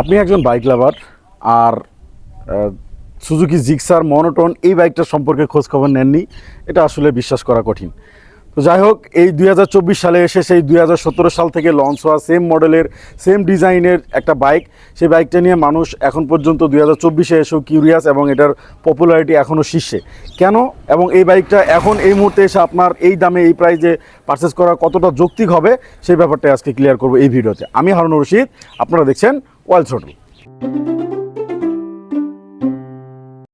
আপনি একজন bike lover আর সুজুকি জিক্সার মনোটন এই বাইকটার সম্পর্কে খোঁজ খবর নেননি, এটা আসলে বিশ্বাস করা কঠিন। তো যাই হোক, এই দুই হাজার চব্বিশ সালে এসে সেই দুই হাজার সতেরো সাল থেকে লঞ্চ হওয়া সেম মডেলের সেম ডিজাইনের একটা বাইক সেই বাইকটা নিয়ে মানুষ এখন পর্যন্ত দুই হাজার চব্বিশে এসেও কিউরিয়াস এবং এটার পপুলারিটি এখনও শীর্ষে। কেন? এবং এই বাইকটা এখন এই মুহূর্তে এসে আপনার এই দামে, এই প্রাইজে পারচেস করা কতটা যৌক্তিক হবে, সেই ব্যাপারটা আজকে ক্লিয়ার করব এই ভিডিওতে। আমি হারুন রশিদ, আপনারা দেখছেন ওয়াইল্ড থ্রোটল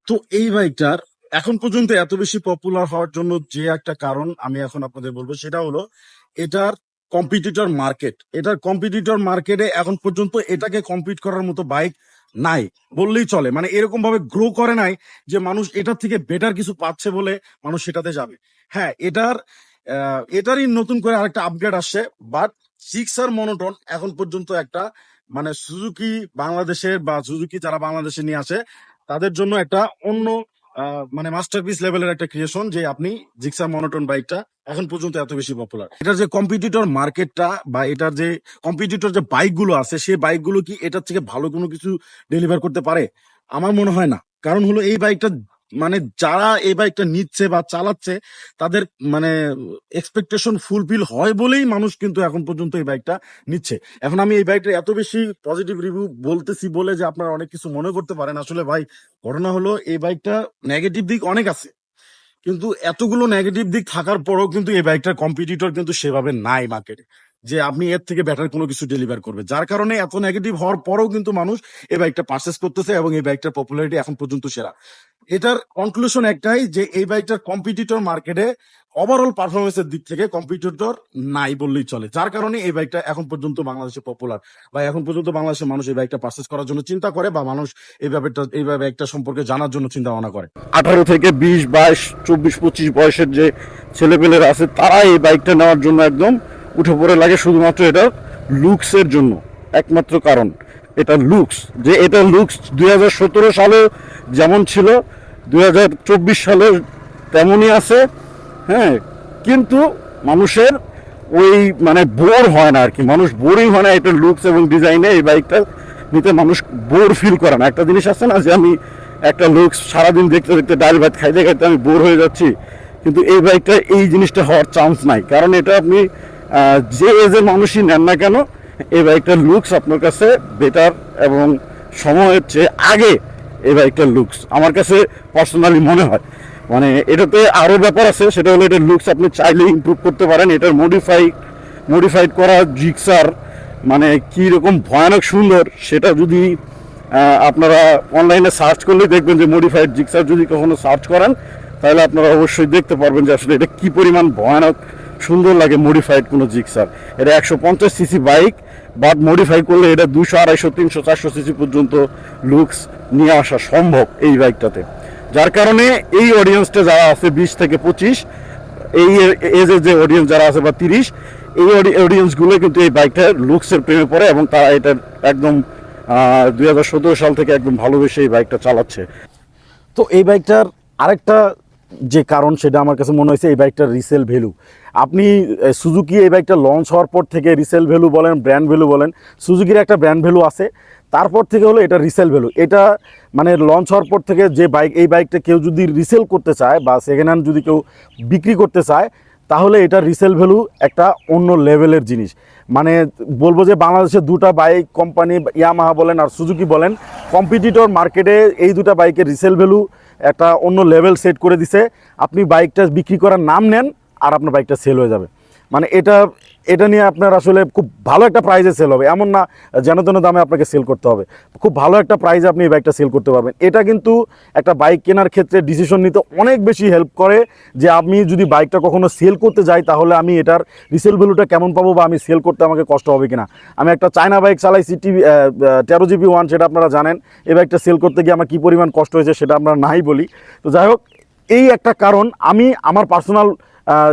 তো এই বাইকটার এখন পর্যন্ত এত বেশি পপুলার হওয়ার জন্য যে একটা কারণ আমি এখন আপনাদের বলব, সেটা হলো এটার কম্পিটিটর মার্কেট এটার কম্পিটিটর মার্কেটে এখন পর্যন্ত এটাকে কম্পিট করার মতো বাইক নাই, বললেই চলে। মানে এরকম ভাবে গ্রো করে নাই যে মানুষ এটার থেকে বেটার কিছু পাচ্ছে বলে মানুষ সেটাতে যাবে। হ্যাঁ এটার এটারই নতুন করে আরেকটা আপগ্রেড আসছে বাট সিক্স আর মনোটন এখন পর্যন্ত একটা মানে সুজুকি বাংলাদেশের বা সুজুকি যারা বাংলাদেশে নিয়ে আসে, তাদের জন্য একটা অন্য মানে মাস্টারপিস লেভেলের একটা ক্রিয়েশন যে আপনি জিক্সা মনোটন বাইকটা এখন পর্যন্ত এত বেশি পপুলার এটার যে কম্পিটিটর মার্কেটটা বা এটার যে কম্পিটিটর যে বাইকগুলো আছে সেই বাইকগুলো কি এটার থেকে ভালো কোনো কিছু ডেলিভার করতে পারে? আমার মনে হয় না। কারণ হলো এই বাইকটা মানে যারা এই বাইকটা নিচ্ছে বা চালাচ্ছে, তাদের মানে এক্সপেকটেশন ফুলফিল হয় বলেই মানুষ কিন্তু এখন পর্যন্ত এই বাইকটা নিচ্ছে। এখন আমি এই বাইকটা এত বেশি পজিটিভ রিভিউ বলতেছি বলে যে আপনারা অনেক কিছু মনে করতে পারেন। আসলে ভাই, ঘটনা হলো এই বাইকটা নেগেটিভ দিক অনেক আছে, কিন্তু এতগুলো নেগেটিভ দিক থাকার পরেও কিন্তু এই বাইকটার কম্পিটিটর কিন্তু সেভাবে নাই মার্কেটে যে আপনি এর থেকে বেটার কোনো কিছু ডেলিভার করবে। যার কারণে এত নেগেটিভ হওয়ার পরেও কিন্তু মানুষ এই বাইকটা পারচেস করতেছে এবং এই বাইকটার পপুলারিটি এখন পর্যন্ত সেরা। এটার কনক্লুশন একটাই যে এই বাইকটার কম্পিটিটর মার্কেটে ওভারঅল পারফরমেন্সের দিক থেকে কম্পিটিটর নাই বললেই চলে। যার কারণে এই বাইকটা এখন পর্যন্ত বাংলাদেশে পপুলার বা এখন পর্যন্ত বাংলাদেশের মানুষ এই বাইকটা পারচেস করার জন্য চিন্তা করে বা মানুষ এই ব্যাপারটা, এই বাইকটা সম্পর্কে জানার জন্য চিন্তা ভাবনা করে। আঠারো থেকে বিশ, বাইশ, চব্বিশ, পঁচিশ বয়সের যে ছেলেপেলেরা আছে তারা এই বাইকটা নেওয়ার জন্য একদম উঠে পড়ে লাগে শুধুমাত্র এটা লুকসের জন্য, একমাত্র কারণ। এটা লুকস, যে এটা লুকস দুই হাজার সতেরো সালে যেমন ছিল, দুই হাজার চব্বিশ সালে তেমনই আছে হ্যাঁ? কিন্তু মানুষের ওই মানে বোর হয় না আর কি, মানুষ বোরই হয় না এটা লুকস এবং ডিজাইনে এই বাইকটা নিতে মানুষ বোর ফিল করে না। একটা জিনিস আছে না যে আমি একটা লুকস সারাদিন দেখতে দেখতে ডাল ভাত খাইতে খাইতে আমি বোর হয়ে যাচ্ছি, কিন্তু এই বাইকটা এই জিনিসটা হওয়ার চান্স নাই। কারণ এটা আপনি যে এজের মানুষই নেন না কেন এই বাইকটার লুকস আপনার কাছে বেটার এবং সময়ের চেয়ে আগে এই বাইকটার লুকস আমার কাছে পার্সোনালি মনে হয়। মানে এটাতে আরও ব্যাপার আছে, সেটা হলো এটার লুকস আপনি চাইলে ইমপ্রুভ করতে পারেন, এটার মডিফাই মডিফাইড করা জিক্সার মানে কি রকম ভয়ানক সুন্দর, সেটা যদি আপনারা অনলাইনে সার্চ করলে দেখবেন যে মডিফাইড জিক্সার যদি কখনো সার্চ করেন, তাহলে আপনারা অবশ্যই দেখতে পারবেন যে আসলে এটা কী পরিমাণ ভয়ানক সুন্দর লাগে মডিফাইড কোনো জিক্সার এটা একশো পঞ্চাশ সিসি বাইক বাট মডিফাই করলে এটা দুশো আড়াইশো, তিনশো, চারশো সিসি পর্যন্ত লুকস নিয়ে আসা সম্ভব এই বাইকটাতে যার কারণে এই অডিয়েন্সটা যারা আছে বিশ থেকে পঁচিশ, এই এজের যে অডিয়েন্স যারা আছে বা তিরিশ, এই অডিয়েন্সগুলো কিন্তু এই বাইকটার লুকসের প্রেমে পড়ে এবং তারা এটার একদম দুই হাজার সতেরো সাল থেকে একদম ভালোবেসে এই বাইকটা চালাচ্ছে। তো এই বাইকটার আরেকটা যে কারণ সেটা আমার কাছে মনে হয়েছে, এই বাইকটার রিসেল ভ্যালু আপনি সুজুকি এই বাইকটা লঞ্চ হওয়ার পর থেকে রিসেল ভ্যালু বলেন ব্র্যান্ড ভ্যালু বলেন সুজুকির একটা ব্র্যান্ড ভ্যালু আছে। তারপর থেকে হলো এটা রিসেল ভ্যালু এটা মানে লঞ্চ হওয়ার পর থেকে যে বাইক, এই বাইকটা কেউ যদি রিসেল করতে চায় বা সেকেন্ড হ্যান্ড যদি কেউ বিক্রি করতে চায়, তাহলে এটা রিসেল ভ্যালু একটা অন্য লেভেলের জিনিস। মানে বলব যে বাংলাদেশের দুটা বাইক কোম্পানি ইয়ামাহা বলেন আর সুজুকি বলেন কম্পিটিটর মার্কেটে এই দুটা বাইকের রিসেল ভ্যালু একটা অন্য লেভেল সেট করে দিছে। আপনি বাইকটা বিক্রি করার নাম নেন আর আপনার বাইকটা সেল হয়ে যাবে। মানে এটা এটা নিয়ে আপনার আসলে খুব ভালো একটা প্রাইজে সেল হবে। এমন না, যেন তেন দামে আপনাকে সেল করতে হবে। খুব ভালো একটা প্রাইজে আপনি এই বাইকটা সেল করতে পারবেন। এটা কিন্তু একটা বাইক কেনার ক্ষেত্রে ডিসিশন নিতে অনেক বেশি হেল্প করে যে আমি যদি বাইকটা কখনো সেল করতে যাই, তাহলে আমি এটার রিসেল ভ্যালুটা কেমন পাবো বা আমি সেল করতে আমাকে কষ্ট হবে কিনা। আমি একটা চায়না বাইক চালাই সিটি তেরো জিবি ওয়ান সেটা আপনারা জানেন। এই বাইকটা সেল করতে গিয়ে আমার কী পরিমাণ কষ্ট হয়েছে সেটা আমরা নাই বলি। তো যাই হোক, এই একটা কারণ আমি আমার পার্সোনাল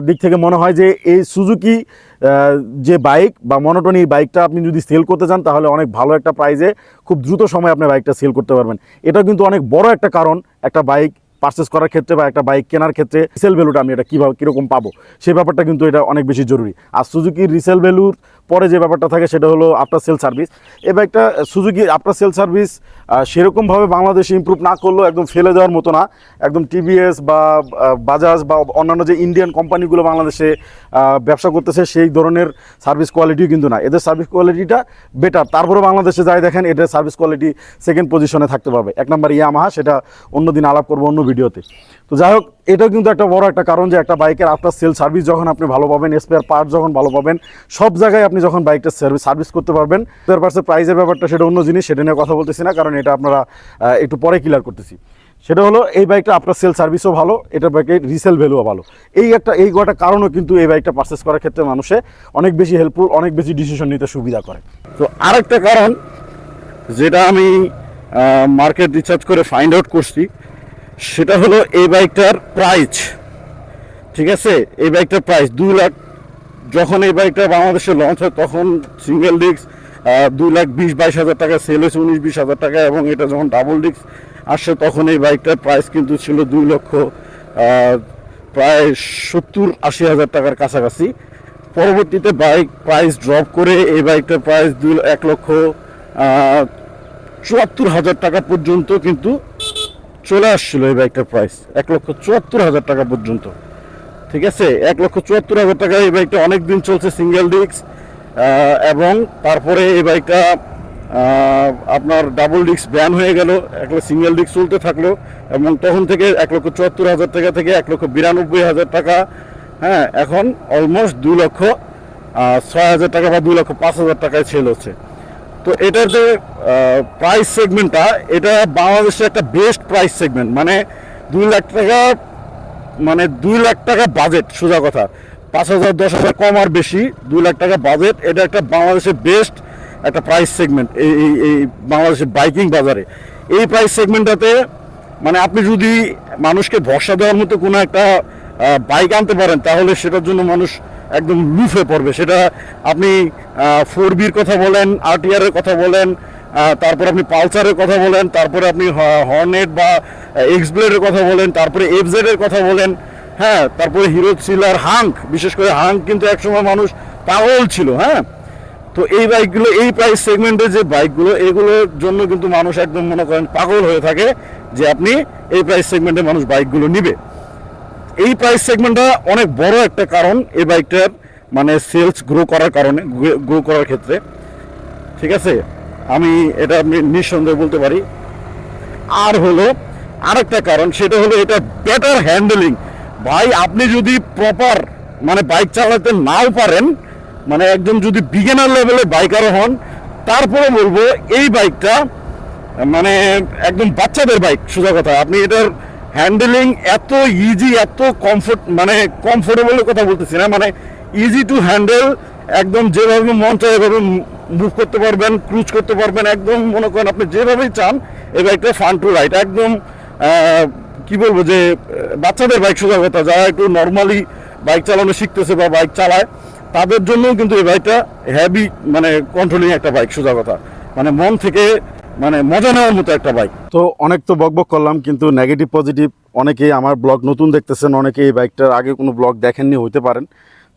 দিক থেকে মনে হয় যে এই সুজুকি যে বাইক বা মনোটনি বাইকটা আপনি যদি সেল করতে চান, তাহলে অনেক ভালো একটা প্রাইজে খুব দ্রুত সময়ে আপনি বাইকটা সেল করতে পারবেন। এটা কিন্তু অনেক বড় একটা কারণ, একটা বাইক পারচেস করার ক্ষেত্রে বা একটা বাইক কেনার ক্ষেত্রে রিসেল ভ্যালুটা আমি এটা কীভাবে, কীরকম পাবো সেই ব্যাপারটা কিন্তু এটা অনেক বেশি জরুরি। আর সুজুকির রিসেল ভ্যালুর পরে যে ব্যাপারটা থাকে, সেটা হলো আফটার সেল সার্ভিস এই বাইকটা সুজুকি আফটার সেল সার্ভিস সেরকমভাবে বাংলাদেশে ইমপ্রুভ না করলেও একদম ফেলে দেওয়ার মতো না। একদম টিভিএস বা বাজাজ বা অন্যান্য যে ইন্ডিয়ান কোম্পানিগুলো বাংলাদেশে ব্যবসা করতেছে সেই ধরনের সার্ভিস কোয়ালিটিও কিন্তু না। এদের সার্ভিস কোয়ালিটিটা বেটার তারপরে বাংলাদেশে যাই দেখেন, এদের সার্ভিস কোয়ালিটি সেকেন্ড পজিশনে থাকতে পারবে। এক নম্বর ইয়ামাহা সেটা অন্য অন্যদিন আলাপ করব অন্য ভিডিওতে। তো যাই হোক, এটাও কিন্তু একটা বড় একটা কারণ যে একটা বাইকের আফটার সেল সার্ভিস যখন আপনি ভালো পাবেন স্পেয়ার পার্ট যখন ভালো পাবেন, সব জায়গায় আপনি যখন বাইকটা সার্ভিস সার্ভিস করতে পারবেন স্পেয়ার পার্টসের প্রাইসের ব্যাপারটা সেটা অন্য জিনিস, সেটা নিয়ে কথা বলতেছি না, কারণ এটা আপনারা একটু পরে ক্লিয়ার করতেছি। সেটা হলো এই বাইকটা আপনার সেল সার্ভিসও ভালো, এটা বাইকের রিসেল ভ্যালুও ভালো। এই একটা, এই কটা কারণও কিন্তু এই বাইকটা পারচেস করার ক্ষেত্রে মানুষে অনেক বেশি হেল্পফুল অনেক বেশি ডিসিশন নিতে সুবিধা করে। তো আরেকটা কারণ, যেটা আমি মার্কেট রিসার্চ করে ফাইন্ড আউট করছি, সেটা হলো এই বাইকটার প্রাইস ঠিক আছে? এই বাইকটার প্রাইস দুই লাখ। যখন এই বাইকটা বাংলাদেশে লঞ্চ হয়, তখন সিঙ্গেল ডিস্ক দুই লাখ বিশ, বাইশ হাজার টাকা সেল হয়েছে উনিশ, বিশ হাজার টাকা, এবং এটা যখন ডাবল ডিস্ক আসছে তখন এই বাইকটার প্রাইস কিন্তু ছিল দুই লক্ষ প্রায় সত্তর আশি হাজার টাকার কাছাকাছি। পরবর্তীতে বাইক প্রাইস ড্রপ করে এই বাইকটার প্রাইস দুই এক লক্ষ চুয়াত্তর হাজার টাকা পর্যন্ত কিন্তু চলে আসছিল এই বাইকটার প্রাইস এক লক্ষ চুয়াত্তর হাজার টাকা পর্যন্ত। ঠিক আছে? এক লক্ষ চুয়াত্তর হাজার টাকা এই বাইকটা অনেক দিন চলছে সিঙ্গেল ডিস্ক এবং তারপরে এই বাইকটা আপনার ডাবল ডিস্ক ব্যান হয়ে গেল, এক সিঙ্গেল ডিস্ক চলতে থাকল, এবং তখন থেকে এক লক্ষ চুয়াত্তর হাজার টাকা থেকে এক লক্ষ বিরানব্বই হাজার টাকা হ্যাঁ এখন অলমোস্ট দু লক্ষ ছয় হাজার টাকা বা দু লক্ষ পাঁচ হাজার টাকায় সেল হচ্ছে। তো এটার যে প্রাইস সেগমেন্টটা এটা বাংলাদেশের একটা বেস্ট প্রাইস সেগমেন্ট মানে দুই লাখ টাকা মানে দুই লাখ টাকা বাজেট সোজা কথা। পাঁচ হাজার, দশ হাজার কম আর বেশি দুই লাখ টাকা বাজেট এটা একটা বাংলাদেশের বেস্ট একটা প্রাইস সেগমেন্ট এই এই বাংলাদেশের বাইকিং বাজারে। এই প্রাইস সেগমেন্টটাতে মানে আপনি যদি মানুষকে ভরসা দেওয়ার মতো কোনো একটা বাইক আনতে পারেন, তাহলে সেটার জন্য মানুষ একদম লুফে পড়বে। সেটা আপনি ফোর বির কথা বলেন আরটিআর এর কথা বলেন তারপর আপনি পালসারের কথা বলেন, তারপরে আপনি হর্নেট বা এক্স ব্লেডের কথা বলেন, তারপরে এফজেড এর কথা বলেন হ্যাঁ তারপরে হিরো থ্রিলার হাঙ্ক বিশেষ করে হাঙ্ক কিন্তু একসময় মানুষ পাগল ছিল হ্যাঁ? তো এই বাইকগুলো, এই প্রাইস সেগমেন্টের যে বাইকগুলো, এগুলোর জন্য কিন্তু মানুষ একদম মনে করেন পাগল হয়ে থাকে যে আপনি এই প্রাইস সেগমেন্টে মানুষ বাইকগুলো নিবে। এই প্রাইস সেগমেন্টটা অনেক বড় একটা কারণ এই বাইকটার মানে সেলস গ্রো করার কারণে গ্রো করার ক্ষেত্রে। ঠিক আছে? আমি এটা আমি নিঃসন্দেহে বলতে পারি। আর হলো, আরেকটা কারণ, সেটা হলো এটা বেটার হ্যান্ডেলিং ভাই, আপনি যদি প্রপার মানে বাইক চালাতে নাও পারেন মানে একদম যদি বিগিনার লেভেলে বাইকারও হন তারপরে বলব এই বাইকটা মানে একদম বাচ্চাদের বাইক সোজা কথা। আপনি এটার হ্যান্ডেলিং এত ইজি এত কমফোর্ট মানে কমফোর্টেবলের কথা বলতেছি না মানে ইজি টু হ্যান্ডেল একদম যেভাবে মন চায় এভাবে মুভ করতে পারবেন ক্রুজ করতে পারবেন, একদম মনে করেন আপনি যেভাবেই চান, এই বাইকটা ফান টু রাইড একদম কি বলব যে, বাচ্চাদের বাইক সোজা কথা, যারা একটু নর্মালি বাইক চালানো শিখতেছে বা বাইক চালায় তাদের জন্যও কিন্তু এই বাইকটা হ্যাভি মানে কন্ট্রোলিং একটা বাইক সোজা কথা। মানে মন থেকে মানে মজা নেওয়ার মতো একটা বাইক তো অনেক তো বকবক করলাম, কিন্তু নেগেটিভ পজিটিভ অনেকেই আমার ব্লগ নতুন দেখতেছেন অনেকে এই বাইকটার আগে কোনো ব্লগ দেখেননি, হইতে পারেন।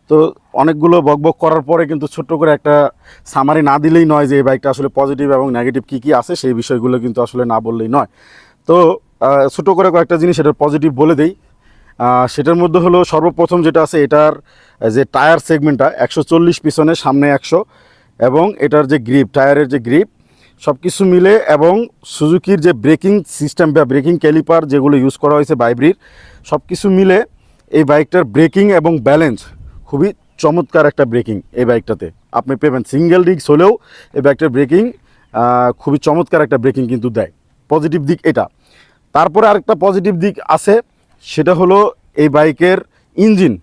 তো অনেকগুলো বকবক করার পরে কিন্তু ছোট্ট করে একটা সামারি না দিলেই নয় যে এই বাইকটা আসলে পজিটিভ এবং নেগেটিভ কী কী আছে, সেই বিষয়গুলো কিন্তু আসলে না বললেই নয়। তো ছোট করে কয়েকটা জিনিস এটার পজিটিভ বলে দেই। সেটার মধ্যে হলো সর্বপ্রথম যেটা আছে, এটার যে টায়ার সেগমেন্টটা, একশো চল্লিশ পিছনে, সামনে একশো, এবং এটার যে গ্রিপ, টায়ারের যে গ্রিপ সব কিছু মিলে এবং সুজুকির যে ব্রেকিং সিস্টেম বা ব্রেকিং ক্যালিপার যেগুলো ইউজ করা হয়েছে বাইব্রির সব কিছু মিলে এই বাইকটার ব্রেকিং এবং ব্যালেন্স খুবই চমৎকার একটা ব্রেকিং এই বাইকটাতে। আপনি পেবেন সিঙ্গেল ডিস্ক হলেও এই বাইকটার ব্রেকিং খুবই চমৎকার একটা ব্রেকিং কিন্তু দেয়। পজিটিভ দিক এটা। তারপরে আরেকটা পজিটিভ দিক আছে সেটা হলো এই বাইকের ইঞ্জিন।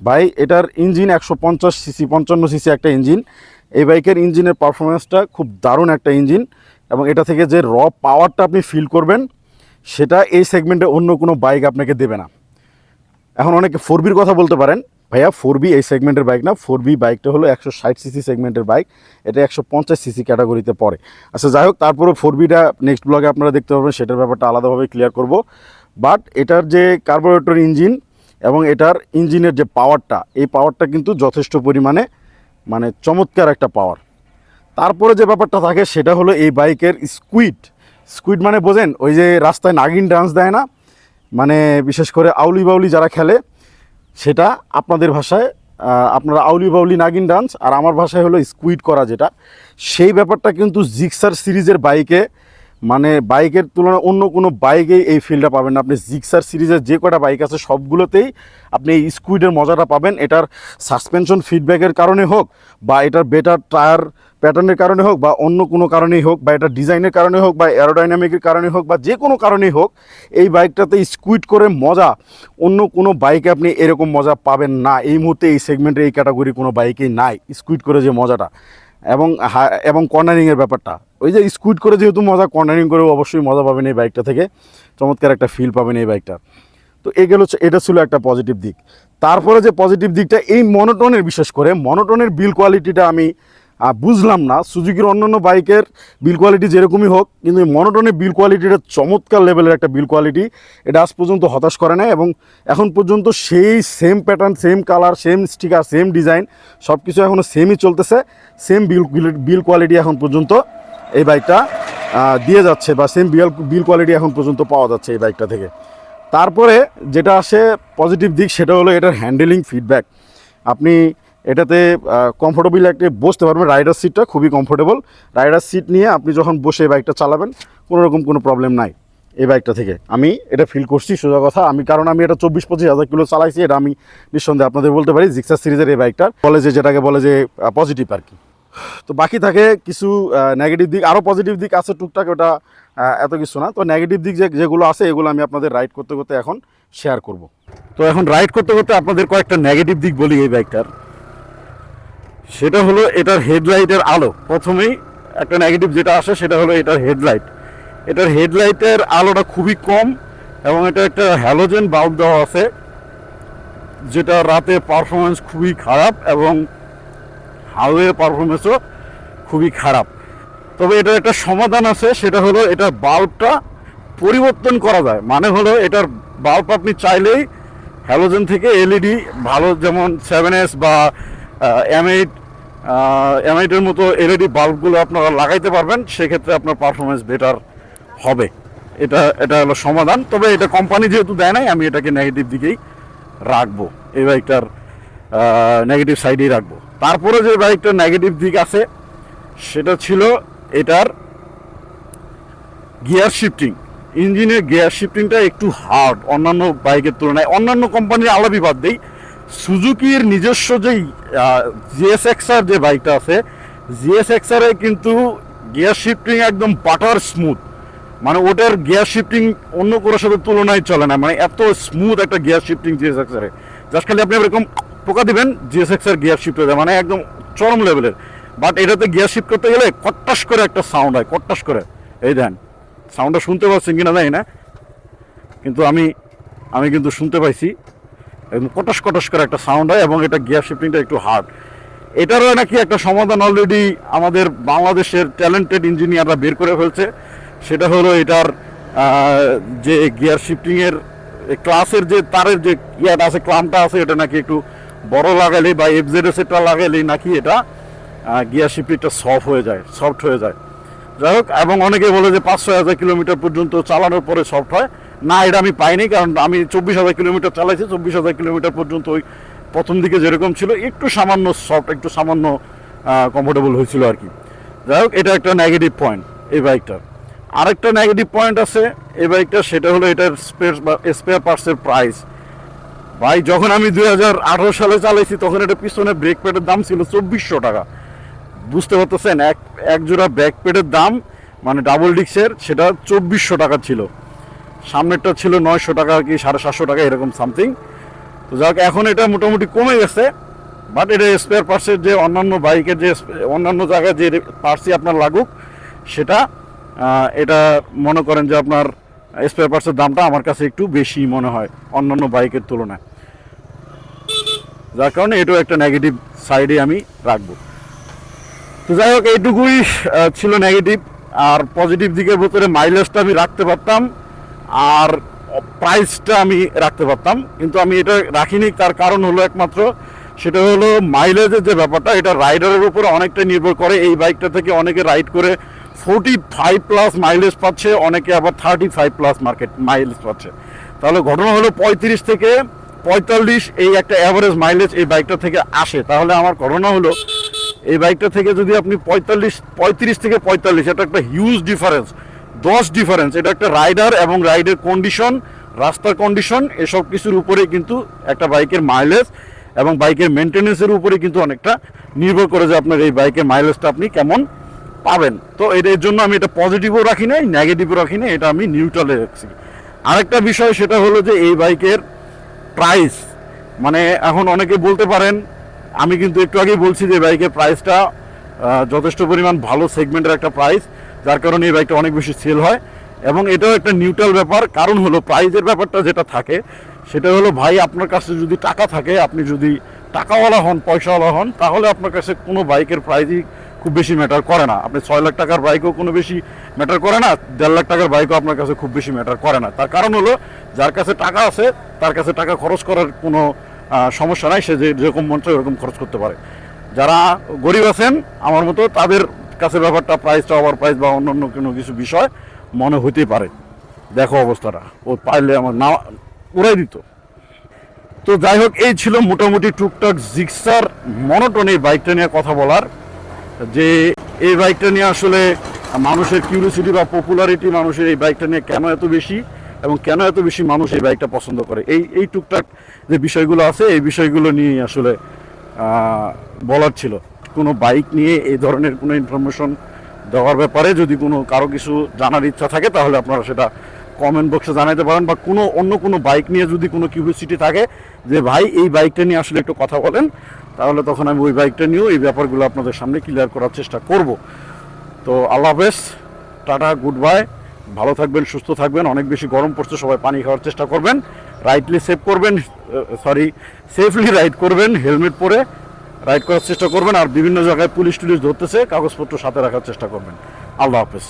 ভাই, এটার ইঞ্জিন একশো পঞ্চাশ সিসি, পঞ্চান্ন সিসি একটা ইঞ্জিন। এই বাইকের ইঞ্জিনের পারফরমেন্সটা খুব দারুণ একটা ইঞ্জিন এবং এটা থেকে যে র পাওয়ারটা আপনি ফিল করবেন, সেটা এই সেগমেন্টে অন্য কোনো বাইক আপনাকে দেবে না। এখন অনেকে ফোর বির কথা বলতে পারেন। ভাইয়া ফোর বি এই সেগমেন্টের বাইক না। ফোর বি বাইকটা হলো একশো ষাট সিসি সেগমেন্টের বাইক এটা একশো পঞ্চাশ সিসি ক্যাটাগরিতে পড়ে। আচ্ছা যাই হোক তারপরে ফোর বিটা নেক্সট ব্লগে আপনারা দেখতে পাবেন সেটার ব্যাপারটা আলাদাভাবে ক্লিয়ার করব। বাট এটার যে কার্বোরেটর ইঞ্জিন এবং এটার ইঞ্জিনের যে পাওয়ারটা, এই পাওয়ারটা কিন্তু যথেষ্ট পরিমাণে মানে চমৎকার একটা পাওয়ার। তারপরে যে ব্যাপারটা থাকে সেটা হলো এই বাইকের স্কুইড। স্কুইড মানে বোঝেন ওই যে রাস্তায় নাগিন ডান্স দেয় না? মানে বিশেষ করে আউলি বাউলি যারা খেলে, সেটা আপনাদের ভাষায় আপনারা আউলি বাউলি নাগিন ডান্স আর আমার ভাষায় হলো স্কুইড করা যেটা। সেই ব্যাপারটা কিন্তু জিক্সার সিরিজের বাইকে মানে বাইকের তুলনায় অন্য কোনো বাইকেই এই ফিলটা পাবেন না। আপনি জিক্সার সিরিজের যে কটা বাইক আছে, সবগুলোতেই আপনি এই স্কুইডের মজাটা পাবেন। এটার সাসপেনশন ফিডব্যাকের কারণে হোক বা এটার বেটার টায়ার প্যাটার্নের কারণে হোক বা অন্য কোনো কারণেই হোক বা এটার ডিজাইনের কারণে হোক বা অ্যারোডাইনামিকের কারণে হোক বা যে কোনো কারণেই হোক, এই বাইকটাতে স্কুইড করে মজা, অন্য কোনো বাইকে আপনি এরকম মজা পাবেন না। এই মুহূর্তে এই সেগমেন্টে এই ক্যাটাগরি কোনো বাইকেই নাই স্কুইড করে যে মজাটা। এবং এবং কর্নারিংয়ের ব্যাপারটা। ওই যে স্কুইড করে যেহেতু মজা কর্নারিং করে অবশ্যই মজা পাবেন এই বাইকটা থেকে। চমৎকার একটা ফিল পাবেন এই বাইকটা তো এগুলো হচ্ছে, এটা ছিল একটা পজিটিভ দিক। তারপরে যে পজিটিভ দিকটা, এই মনোটনের বিশেষ করে মনোটনের বিল কোয়ালিটিটা আমি বুঝলাম না সুজুকির অন্যান্য বাইকের বিল কোয়ালিটি যেরকমই হোক, কিন্তু মনোটনের বিল কোয়ালিটিটা চমৎকার লেভেলের একটা বিল কোয়ালিটি এটা আজ পর্যন্ত হতাশ করে না এবং এখন পর্যন্ত সেই same pattern same colour same sticker same design সব কিছু এখনও সেমই চলতেছে সেম বিল বিল কোয়ালিটি এখন পর্যন্ত এই বাইকটা দিয়ে যাচ্ছে বা সেম বিল বিল কোয়ালিটি এখন পর্যন্ত পাওয়া যাচ্ছে এই বাইকটা থেকে। তারপরে যেটা আসে পজিটিভ দিক, সেটা হলো এটার হ্যান্ডেলিং ফিডব্যাক আপনি এটাতে কমফোর্টেবল একটা বসতে পারবেন। রাইডার সিটটা খুবই কমফোর্টেবল রাইডার সিট নিয়ে আপনি যখন বসে এই বাইকটা চালাবেন, কোনো রকম কোনো প্রবলেম নাই এই বাইকটা থেকে। আমি এটা ফিল করছি, সোজা কথা। আমি, কারণ আমি এটা চব্বিশ, পঁচিশ হাজার কিলো চালাইছি, এটা আমি নিঃসন্দেহে আপনাদের বলতে পারি জিক্সার সিরিজের এই বাইকটার বলে যে, যেটাকে বলে যে পজিটিভ আর কি। তো বাকি থাকে কিছু নেগেটিভ দিক। আরও পজিটিভ দিক আছে টুকটাক, ওটা এত কিছু না। তো নেগেটিভ দিক যে, যেগুলো আছে, এগুলো আমি আপনাদের রাইড করতে করতে এখন শেয়ার করব। তো এখন রাইড করতে করতে আপনাদের কয়েকটা নেগেটিভ দিক বলি এই বাইকটার সেটা হলো এটার হেডলাইটের আলো। প্রথমেই একটা নেগেটিভ যেটা আসে সেটা হলো এটার হেডলাইট। এটার হেডলাইটের আলোটা খুবই কম এবং এটা একটা হ্যালোজেন বাল্ব দেওয়া আছে, যেটা রাতে পারফরমেন্স খুবই খারাপ এবং হাইওয়ে পারফরমেন্সও খুবই খারাপ। তবে এটার একটা সমাধান আছে, সেটা হলো এটার বাল্বটা পরিবর্তন করা যায়। মানে হলো এটার বাল্ব আপনি চাইলেই হ্যালোজেন থেকে এলইডি ভালো যেমন সেভেন এস বা এম এইট এম এইটের মতো এলইডি বাল্বগুলো আপনারা লাগাইতে পারবেন, সেক্ষেত্রে আপনার পারফরমেন্স বেটার হবে। এটা এটা হলো সমাধান। তবে এটা কোম্পানি যেহেতু দেয় নাই, আমি এটাকে নেগেটিভ দিকেই রাখব। এই বাইকটার নেগেটিভ সাইডেই রাখব। তারপরে যে বাইকটার নেগেটিভ দিক আছে, সেটা ছিল এটার গিয়ার শিফটিং ইঞ্জিনের গিয়ার শিফটিংটা একটু হার্ড অন্যান্য বাইকের তুলনায়। অন্যান্য কোম্পানির আলাপই বাদ দেই। সুজুকির নিজস্ব যেই জিএস এক্সার যে বাইকটা আছে জিএস এক্সারে কিন্তু গিয়ার শিফটিং একদম বাটার স্মুথ। মানে ওটার গিয়ার শিফটিং অন্য কোনো সাথে তুলনায় চলে না। মানে এত স্মুথ একটা গিয়ার শিফটিং জিএস এক্সারে জাস্ট খালি আপনি এরকম পোকা দিবেন জিএস এক্সার গিয়ার শিফট হয়ে যায়। মানে একদম চরম লেভেলের। বাট এটাতে গিয়ার শিফট করতে গেলে কট্টাস করে একটা সাউন্ড হয়, কট্টাস করে। এই দেন সাউন্ডটা শুনতে পাচ্ছেন কিনা জানি না। কিন্তু আমি আমি কিন্তু শুনতে পাইছি। কটস কটস করে একটা সাউন্ড হয় এবং এটা গিয়ার শিফটিংটা একটু হার্ড এটারও নাকি একটা সমাধান অলরেডি আমাদের বাংলাদেশের ট্যালেন্টেড ইঞ্জিনিয়াররা বের করে ফেলছে। সেটা হলো এটার যে গিয়ার শিফটিংয়ের ক্লাসের যে তারের যে ইয়াটা আছে, ক্লামটা আছে, এটা নাকি একটু বড় লাগালে বা এফজেড এসেটা লাগালেই নাকি এটা গিয়ার শিফটিংটা সফট হয়ে যায় সফট হয়ে যায়। যাই হোক, এবং অনেকে বলে যে পাঁচশো হাজার কিলোমিটার পর্যন্ত চালানোর পরে সফট হয়। না, এটা আমি পাইনি, কারণ আমি চব্বিশ হাজার কিলোমিটার চালাইছি, চব্বিশ হাজার কিলোমিটার পর্যন্ত ওই প্রথম দিকে যেরকম ছিল, একটু সামান্য সফট একটু সামান্য কমফোর্টেবল হয়েছিল আর কি। যাই হোক, এটা একটা নেগেটিভ পয়েন্ট এই বাইকটার আরেকটা নেগেটিভ পয়েন্ট আছে এই বাইকটা সেটা হলো এটার স্পেয়ার স্পেয়ার পার্টসের প্রাইস ভাই, যখন আমি দুই হাজার আঠারো সালে চালাইছি, তখন এটা পিছনে ব্রেক প্যাডের দাম ছিল চব্বিশশো টাকা। বুঝতে পারতেছেন, এক এক জোড়া ব্যাক প্যাডের দাম মানে ডাবল ডিক্সের সেটা চব্বিশশো টাকা ছিল। সামনেরটা ছিল নয়শো টাকা কি সাড়ে সাতশো টাকা, এরকম সামথিং তো যাক, এখন এটা মোটামুটি কমে গেছে বাট এটা স্পেয়ার পার্টসের যে অন্যান্য বাইকের যে অন্যান্য জায়গায় যে পার্টসই আপনার লাগুক, সেটা এটা মনে করেন যে আপনার স্পেয়ার পার্টসের দামটা আমার কাছে একটু বেশি মনে হয় অন্যান্য বাইকের তুলনায়। যার কারণে এটাও একটা নেগেটিভ সাইডে আমি রাখব। তো যাই হোক, এইটুকুই ছিল নেগেটিভ আর পজিটিভ দিকের ভিতরে মাইলেজটা আমি রাখতে পারতাম। আর প্রাইসটা আমি রাখতে পারতাম, কিন্তু আমি এটা রাখিনি, তার কারণ হলো একমাত্র, সেটা হলো মাইলেজের যে ব্যাপারটা, এটা রাইডারের উপরে অনেকটা নির্ভর করে। এই বাইকটা থেকে অনেকে রাইড করে ফোর্টি ফাইভ প্লাস মাইলেজ পাচ্ছে, অনেকে আবার thirty five plus market mileage পাচ্ছে। তাহলে ঘটনা হলো পঁয়ত্রিশ থেকে পঁয়তাল্লিশ এই একটা অ্যাভারেজ মাইলেজ এই বাইকটা থেকে আসে। তাহলে আমার ঘটনা হলো, এই বাইকটা থেকে যদি আপনি পঁয়তাল্লিশ, পঁয়ত্রিশ থেকে পঁয়তাল্লিশ, এটা একটা হিউজ ডিফারেন্স দশ ডিফারেন্স এটা একটা রাইডার এবং রাইডের কন্ডিশন রাস্তার কন্ডিশন এসব কিছুর উপরে কিন্তু একটা বাইকের মাইলেজ এবং বাইকের মেনটেনেন্সের উপরে কিন্তু অনেকটা নির্ভর করে যে আপনার এই বাইকের মাইলেজটা আপনি কেমন পাবেন। তো এর জন্য আমি এটা পজিটিভও রাখি নাই নেগেটিভও রাখি নাই, এটা আমি নিউট্রালে রাখছি। আরেকটা বিষয় সেটা হলো যে এই বাইকের প্রাইস মানে এখন অনেকে বলতে পারেন, আমি কিন্তু একটু আগেই বলছি যে বাইকের প্রাইসটা যথেষ্ট পরিমাণ ভালো সেগমেন্টের একটা প্রাইস যার কারণে এই বাইকটা অনেক বেশি সেল হয়। এবং এটাও একটা নিউট্রাল ব্যাপার, কারণ হলো প্রাইজের ব্যাপারটা যেটা থাকে, সেটা হলো ভাই আপনার কাছে যদি টাকা থাকে, আপনি যদি টাকাওয়ালা হন, পয়সাওয়ালা হন, তাহলে আপনার কাছে কোনো বাইকের প্রাইজই খুব বেশি ম্যাটার করে না। আপনি ছয় লাখ টাকার বাইকও কোনো বেশি ম্যাটার করে না, দেড় লাখ টাকার বাইকও আপনার কাছে খুব বেশি ম্যাটার করে না। তার কারণ হলো, যার কাছে টাকা আছে, তার কাছে টাকা খরচ করার কোনো সমস্যা নাই, সে যে যেরকম মন চায় ওরকম খরচ করতে পারে। যারা গরিব আছেন, আমার মতো, তাদের কাছে ব্যাপারটা প্রাইসটা ওভার প্রাইস বা অন্য অন্য কোনো কিছু বিষয়, মনে হতেই পারে। দেখো অবস্থাটা। ও পারলে আমার না উড়াই দিত। তো যাই হোক, এই ছিল মোটামুটি টুকটাক জিক্সার মনোটন এই বাইকটা নিয়ে কথা বলার। যে এই বাইকটা নিয়ে আসলে মানুষের কিউরিয়াসিটি বা পপুলারিটি মানুষের এই বাইকটা নিয়ে কেন এত বেশি এবং কেন এত বেশি মানুষ এই বাইকটা পছন্দ করে? এই এই টুকটাক যে বিষয়গুলো আছে, এই বিষয়গুলো নিয়ে আসলে বলার ছিল। কোনো বাইক নিয়ে এই ধরনের কোনো ইনফরমেশন দেওয়ার ব্যাপারে যদি কোনো কারও কিছু জানার ইচ্ছা থাকে, তাহলে আপনারা সেটা কমেন্ট বক্সে জানাতে পারেন বা কোনো, অন্য কোনো বাইক নিয়ে যদি কোনো কিউরিয়াসিটি থাকে যে, ভাই, এই বাইকটা নিয়ে আসলে একটু কথা বলেন। তাহলে তখন আমি ওই বাইকটা নিয়েও এই ব্যাপারগুলো আপনাদের সামনে ক্লিয়ার করার চেষ্টা করব। তো আল্লাহ হাফেজ, টাটা গুড বাই ভালো থাকবেন, সুস্থ থাকবেন। অনেক বেশি গরম পড়ছে, সবাই পানি খাওয়ার চেষ্টা করবেন। রাইটলি সেভ করবেন সরি সেফলি রাইড করবেন হেলমেট পরে। রাইড করার চেষ্টা করবেন আর বিভিন্ন জায়গায় পুলিশ টুলিশ ধরতেছে, কাগজপত্র সাথে রাখার চেষ্টা করবেন। আল্লাহ হাফেজ।